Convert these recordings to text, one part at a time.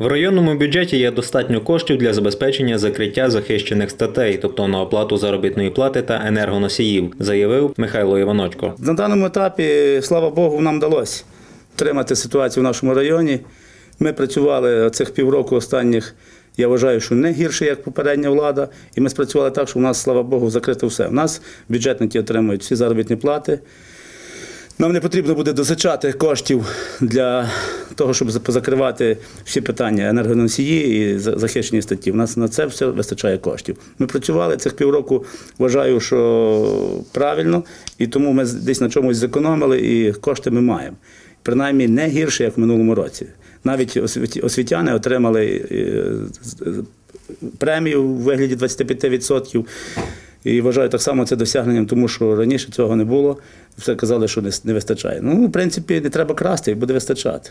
В районному бюджеті є достатньо коштів для забезпечення закриття захищених статей, тобто на оплату заробітної плати та енергоносіїв, заявив Михайло Іваночко. На даному етапі, слава Богу, нам вдалося тримати ситуацію в нашому районі. Ми працювали цих півроку останніх, я вважаю, що не гірше, як попередня влада. І ми спрацювали так, що у нас, слава Богу, закрито все. У нас бюджетники отримують всі заробітні плати. Нам не потрібно буде досичати коштів для того, щоб позакривати всі питання енергоносії і захищені статті. У нас на це все вистачає коштів. Ми працювали цих півроку, вважаю, що правильно, і тому ми десь на чомусь зекономили, і кошти ми маємо. Принаймні не гірше, як в минулому році. Навіть освітяни отримали е, премію у вигляді 25%. І вважаю так само це досягненням, тому що раніше цього не було. Все казали, що не, вистачає. Ну, в принципі, не треба красти, буде вистачати.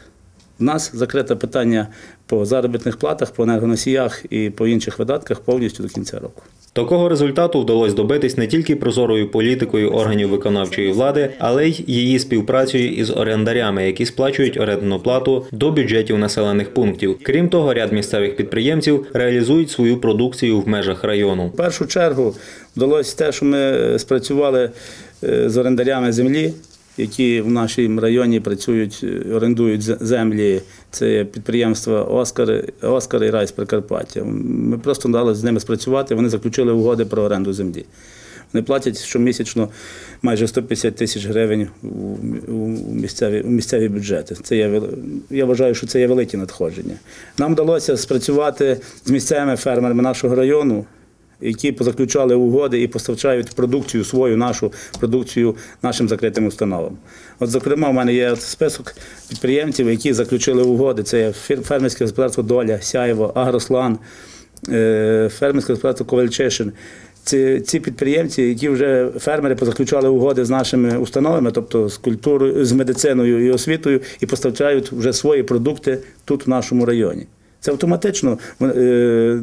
У нас закрите питання по заробітних платах, по енергоносіях і по інших видатках повністю до кінця року. Такого результату вдалося добитись не тільки прозорою політикою органів виконавчої влади, але й її співпрацею із орендарями, які сплачують орендну плату до бюджетів населених пунктів. Крім того, ряд місцевих підприємців реалізують свою продукцію в межах району. В першу чергу вдалося те, що ми спрацювали е, з орендарями землі, які в нашому районі працюють, е, орендують землі. Це підприємства Оскар, Оскар і Райс Прикарпаття. Ми просто дали з ними спрацювати. Вони заключили угоди про оренду землі. Вони платять щомісячно майже 150 тисяч гривень у, місцеві, у місцеві бюджети. Це є, я вважаю, що це є великі надходження. Нам вдалося спрацювати з місцевими фермерами нашого району, які позаключали угоди і постачають продукцію свою, нашу продукцію нашим закритим установам. От, зокрема, в мене є список підприємців, які заключили угоди. Це фермерське господарство Доля, Сяєво, Агрослан, е, фермерське господарство Ковальчишин. Ці, ці підприємці, які вже фермери позаключали угоди з нашими установами, тобто з культурою, з медициною і освітою, і постачають вже свої продукти тут, в нашому районі. Це автоматично е,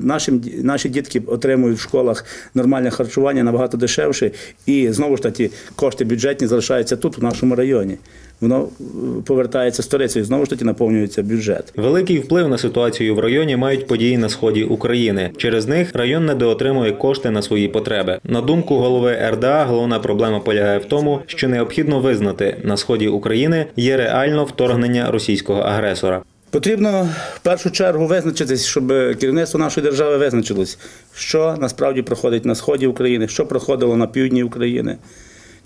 нашим, наші дітки отримують в школах нормальне харчування набагато дешевше, і знову ж таки кошти бюджетні залишаються тут, у нашому районі. Воно е, повертається сторицею, знову ж таки наповнюється бюджет. Великий вплив на ситуацію в районі мають події на сході України. Через них район недоотримує кошти на свої потреби. На думку голови РДА, головна проблема полягає в тому, що необхідно визнати на сході України є реально вторгнення російського агресора. Потрібно в першу чергу визначитись, щоб керівництво нашої держави визначилось, що насправді проходить на сході України, що проходило на півдні України.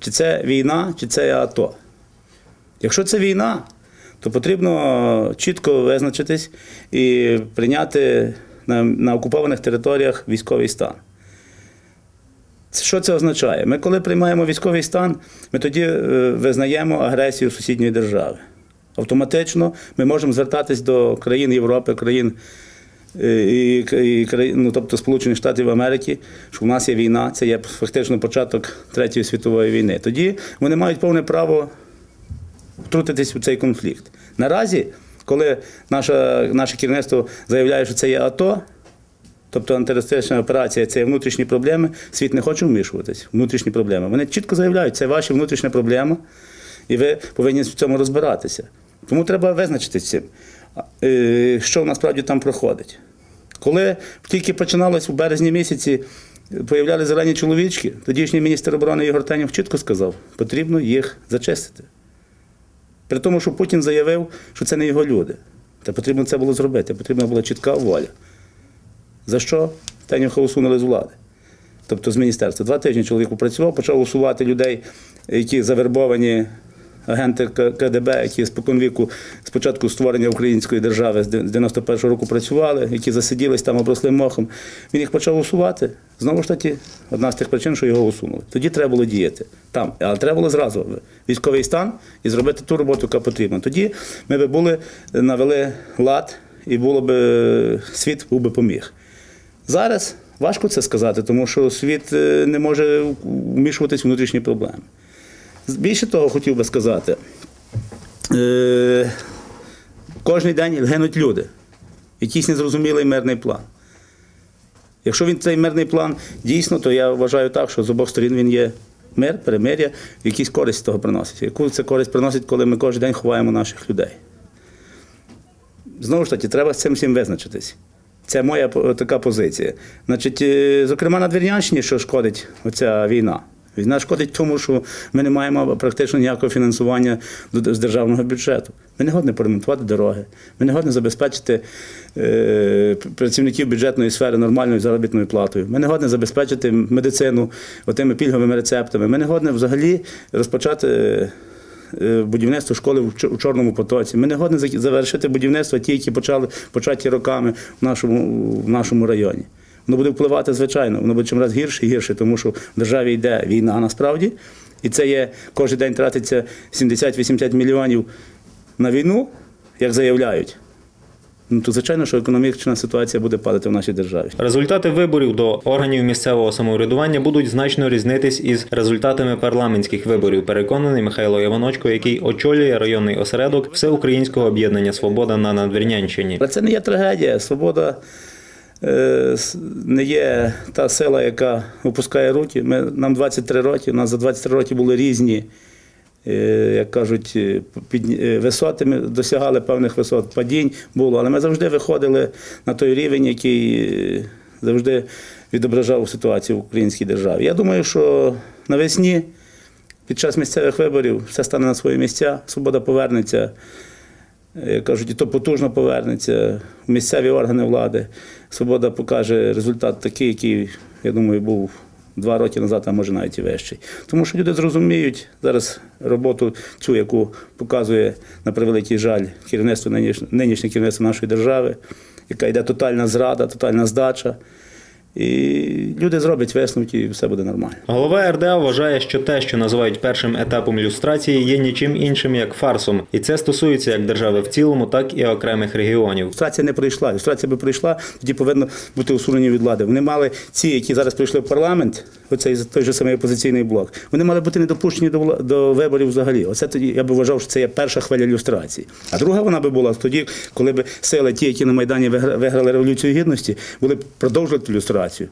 Чи це війна, чи це АТО. Якщо це війна, то потрібно чітко визначитись і прийняти на, на окупованих територіях військовий стан. Що це означає? Ми, коли приймаємо військовий стан, ми тоді е, визнаємо агресію сусідньої держави. Автоматично ми можемо звертатись до країн Європи, країн е, і, і ну, тобто Сполучених Штатів Америки, що в нас є війна, це є фактично початок Третьої світової війни. Тоді вони мають повне право втрутитись у цей конфлікт. Наразі, коли наша, наше керівництво заявляє, що це є АТО, тобто антитерористична операція це є внутрішні проблеми, світ не хоче вмішуватись внутрішні проблеми. Вони чітко заявляють, це ваша внутрішня проблема, і ви повинні в цьому розбиратися. Тому треба визначитися з цим, е, що насправді там проходить. Коли тільки починалось у березні місяці, появляли зелені чоловічки, тодішній міністр оборони Ігор Тенів чітко сказав, потрібно їх зачистити. При тому, що Путін заявив, що це не його люди. Та потрібно це було зробити, потрібна була чітка воля. За що Тенюха усунули з влади? Тобто з міністерства. Два тижні чоловік працював, почав усувати людей, які завербовані агенти КДБ, які споконвіку спочатку створення української держави з 91-го року працювали, які засиділись там, обросли мохом. Він їх почав усувати. Знову ж таки, одна з тих причин, що його усунули. Тоді треба було діяти там. Але треба було зразу військовий стан і зробити ту роботу, яка потрібна. Тоді ми би були навели лад, і було би світ був би поміг. Зараз важко це сказати, тому що світ е, не може вмішуватись в внутрішні проблеми. Більше того, хотів би сказати, е, кожен день гинуть люди. Якийсь незрозумілий мирний план. Якщо він цей мирний план дійсно, то я вважаю так, що з обох сторін він є мир, перемир'я, якісь користь того приносить. Яку це користь приносить, коли ми кожен день ховаємо наших людей? знову ж таки, треба з цим всім визначитись. Це моя така позиція. Значить, е, зокрема, на Двірнянщині, що шкодить оця війна. Війна шкодить тому, що ми не маємо практично ніякого фінансування з державного бюджету. Ми не годні поремонтувати дороги, ми не годні забезпечити е, працівників бюджетної сфери нормальною заробітною платою. Ми не годні забезпечити медицину отими пільговими рецептами. Ми не годні взагалі розпочати е, будівництво школи в Чорному потоці. Ми не годні завершити будівництво ті, які почали початі роками в нашому, в нашому районі. Воно буде впливати, звичайно, воно буде чимраз гірше і гірше, тому що в державі йде війна насправді. І це є кожен день тратиться 70-80 мільйонів на війну, як заявляють. Ну то звичайно, що економічна ситуація буде падати в нашій державі. Результати виборів до органів місцевого самоврядування будуть значно різнитись із результатами парламентських виборів. Переконаний Михайло Іваночко, який очолює районний осередок Всеукраїнського об'єднання Свобода на Надвірнянщині. Але це не є трагедія. Свобода не є та сила, яка опускає руки. Ми, нам 23 роки, у нас за 23 роки були різні, е, як кажуть, е, е, висоти. Ми досягали певних висот, падінь було, але ми завжди виходили на той рівень, який е, завжди відображав ситуацію в українській державі. Я думаю, що навесні. Під час місцевих виборів все стане на свої місця, свобода повернеться як кажуть, і то потужно повернеться місцеві органи влади. Свобода покаже результат такий, який, я думаю, був два роки назад, а може навіть і вищий. Тому що люди зрозуміють зараз роботу цю, яку показує на превеликий жаль керівництво нинішнє керівництво нашої держави, яка йде тотальна зрада, тотальна здача. І люди зроблять висновки, і все буде нормально. Голова РДА вважає, що те, що називають першим етапом люстрації, є нічим іншим як фарсом, і це стосується як держави в цілому, так і окремих регіонів. Люстрація не прийшла. Люстрація би прийшла, тоді повинно бути усунені від влади. Вони мали ці, які зараз прийшли в парламент, оцей той же самий опозиційний блок. Вони мали бути не допущені до, до виборів взагалі. Оце тоді я би вважав, що це є перша хвиля люстрації. А друга вона би була тоді, коли б сили, ті, які на Майдані вигра- виграли революцію гідності, були б продовжувати люстрацію.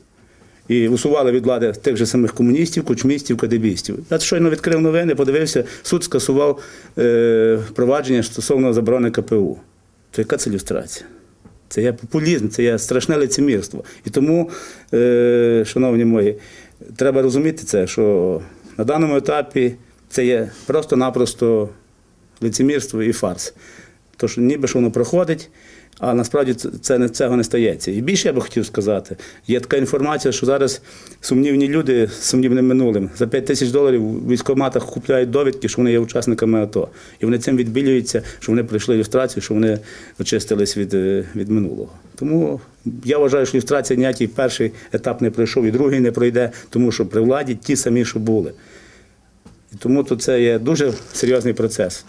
І усували від влади тих же самих комуністів, кучмістів, кадебістів. Я щойно відкрив новини, подивився, суд скасував е, провадження стосовно заборони КПУ. То яка це люстрація? Це є популізм, це є страшне лицемірство. І тому, е, шановні мої, треба розуміти це, що на даному етапі це є просто-напросто лицемірство і фарс. Тож ніби що воно проходить, а насправді це, не, цього не стається. І більше я би хотів сказати, є така інформація, що зараз сумнівні люди з сумнівним минулим за 5 тисяч доларів в військкоматах купляють довідки, що вони є учасниками АТО. І вони цим відбілюються, що вони пройшли ілюстрацію, що вони очистились від, е, від минулого. Тому я вважаю, що ілюстрація ніякий перший етап не пройшов, і другий не пройде, тому що при владі ті самі, що були. І тому то це є дуже серйозний процес.